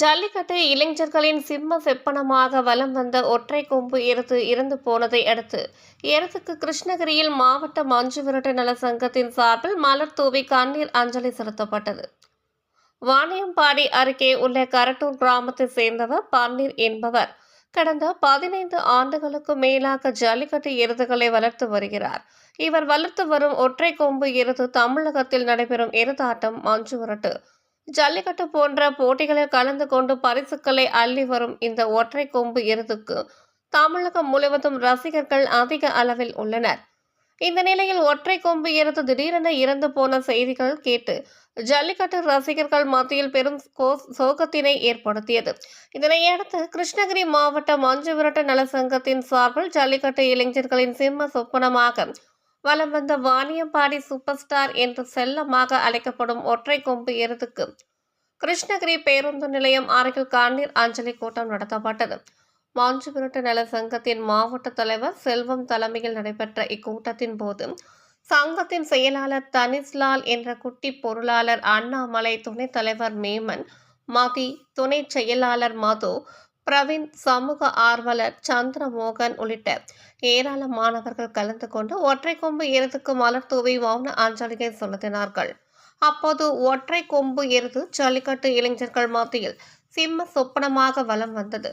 ஜல்லிக்கட்டு இளைஞர்களின் சிம்ம செப்பனமாக வலம் வந்த ஒற்றை கொம்பு எருத்து இறந்து போனதை அடுத்து எருத்துக்கு கிருஷ்ணகிரியில் மாவட்ட மஞ்சு விரட்டு நல சங்கத்தின் சார்பில் மலர் தூவி கண்ணீர் அஞ்சலி செலுத்தப்பட்டது. வாணியம்பாடி அருகே உள்ள கரட்டூர் கிராமத்தைச் சேர்ந்தவர் பன்னீர் என்பவர். கடந்த பதினைந்து ஆண்டுகளுக்கு மேலாக ஜல்லிக்கட்டு எருதுகளை வளர்த்து வருகிறார். இவர் வளர்த்து வரும் ஒற்றை கொம்பு எருது தமிழகத்தில் நடைபெறும் எருதாட்டம் மஞ்சு விரட்டு. ஜல்லிக்கட்டு போன்ற போட்டிகளில் கலந்து கொண்டு பரிசுகளை அள்ளி வரும் இந்த ஒற்றை கொம்பு எருதுக்கு தமிழகம் முழுவதும் ரசிகர்கள் அதிக அளவில் உள்ளனர். இந்த நிலையில் ஒற்றை கொம்பு எருது திடீரென இறந்து போன செய்திகள் கேட்டு ஜல்லிக்கட்டு ரசிகர்கள் மத்தியில் பெரும் சோகத்தினை ஏற்படுத்தியது. இதனையடுத்து கிருஷ்ணகிரி மாவட்ட மஞ்சு விரட்ட நல சங்கத்தின் சார்பில் ஜல்லிக்கட்டு இளைஞர்களின் சிம்ம சொப்பனமாக வலம் வந்த வாணியம்பாடி சூப்பர் ஸ்டார் என்று செல்லமாக அழைக்கப்படும் ஒற்றை கொம்பு எருதுக்கு கிருஷ்ணகிரி பேருந்து நிலையம் அருகில் கண்ணீர் அஞ்சலி கூட்டம் நடத்தப்பட்டது. மாஞ்சு நல சங்கத்தின் மாவட்ட தலைவர் செல்வம் தலைமையில் நடைபெற்ற இக்கூட்டத்தின் போது சங்கத்தின் செயலாளர் தனிஸ்லால் என்ற குட்டி பொருளாளர் அண்ணாமலை துணைத் தலைவர் மேமன் மதி துணை செயலாளர் மது பிரவீன் சமூக ஆர்வலர் சந்திரமோகன் உள்ளிட்ட ஏராளமானவர்கள் கலந்து கொண்டு ஒற்றை கொம்பு எருதுக்கு மலர் தூவி மௌன அஞ்சலியை செலுத்தினார்கள். அப்போது ஒற்றை கொம்பு எருது ஜல்லிக்கட்டு இளைஞர்கள் மத்தியில் சிம்ம சொப்பனமாக வலம் வந்தது.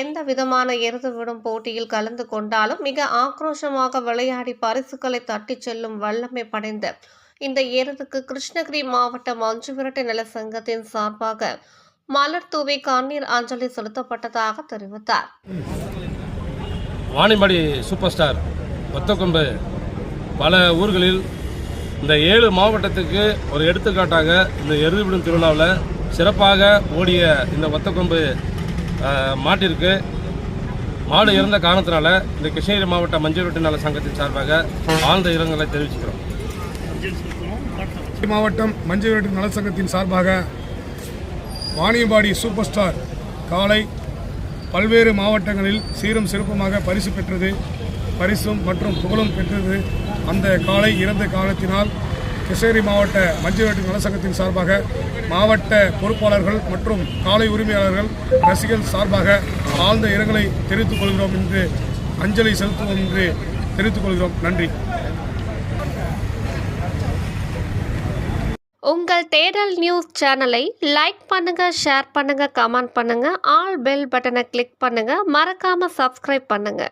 எந்த விதமான எருது விடும் போட்டியில் கலந்து கொண்டாலும் மிக ஆக்ரோஷமாக விளையாடி பரிசுகளை தட்டிச் செல்லும் வல்லமை படைந்த இந்த எருதுக்கு கிருஷ்ணகிரி மாவட்டம் மஞ்சு விரட்டு நல சங்கத்தின் சார்பாக மலர் தூவி கண்ணீர் அஞ்சலி செலுத்தப்பட்டதாக தெரிவித்தார். வாணிபடி சூப்பர் ஸ்டார் ஒத்தக்கொம்பு பல ஊர்களில் இந்த ஏழு மாவட்டத்துக்கு ஒரு எடுத்துக்காட்டாக இந்த எருதுவிடும் திருவிழாவில் சிறப்பாக ஓடிய இந்த ஒத்தக்கொம்பு மாட்டிற்கு மாடு இறந்த காரணத்தினால இந்த கிருஷ்ணகிரி மாவட்ட மஞ்சள் ரொட்டி நல சங்கத்தின் சார்பாக ஆழ்ந்த இரங்கலை தெரிவிச்சுக்கிறோம். மாவட்டம் மஞ்சள் வீட்டு நல சங்கத்தின் சார்பாக வாணியம்பாடி சூப்பர் ஸ்டார் காலை பல்வேறு மாவட்டங்களில் சீரும் சிறப்புமாக பரிசு பெற்றது பரிசும் மற்றும் புகழும் பெற்றது அந்த காலை இறந்த காலத்தினால் கிருஷ்ணகிரி மாவட்ட மஞ்சள் விரட்டு நலசங்கத்தின் சார்பாக மாவட்ட பொறுப்பாளர்கள் மற்றும் காலை உரிமையாளர்கள் ரசிகர்கள் சார்பாக ஆழ்ந்த இரங்கலை தெரிவித்துக் கொள்கிறோம் என்று அஞ்சலி செலுத்துவோம் என்று தெரிவித்துக் கொள்கிறோம். நன்றி. உங்கள் தேடல் நியூஸ் சேனலை லைக் பண்ணுங்க ஷேர் பண்ணுங்க கமெண்ட் பண்ணுங்க ஆல் பெல் பட்டனை கிளிக் பண்ணுங்க மறக்காம சப்ஸ்கிரைப் பண்ணுங்க.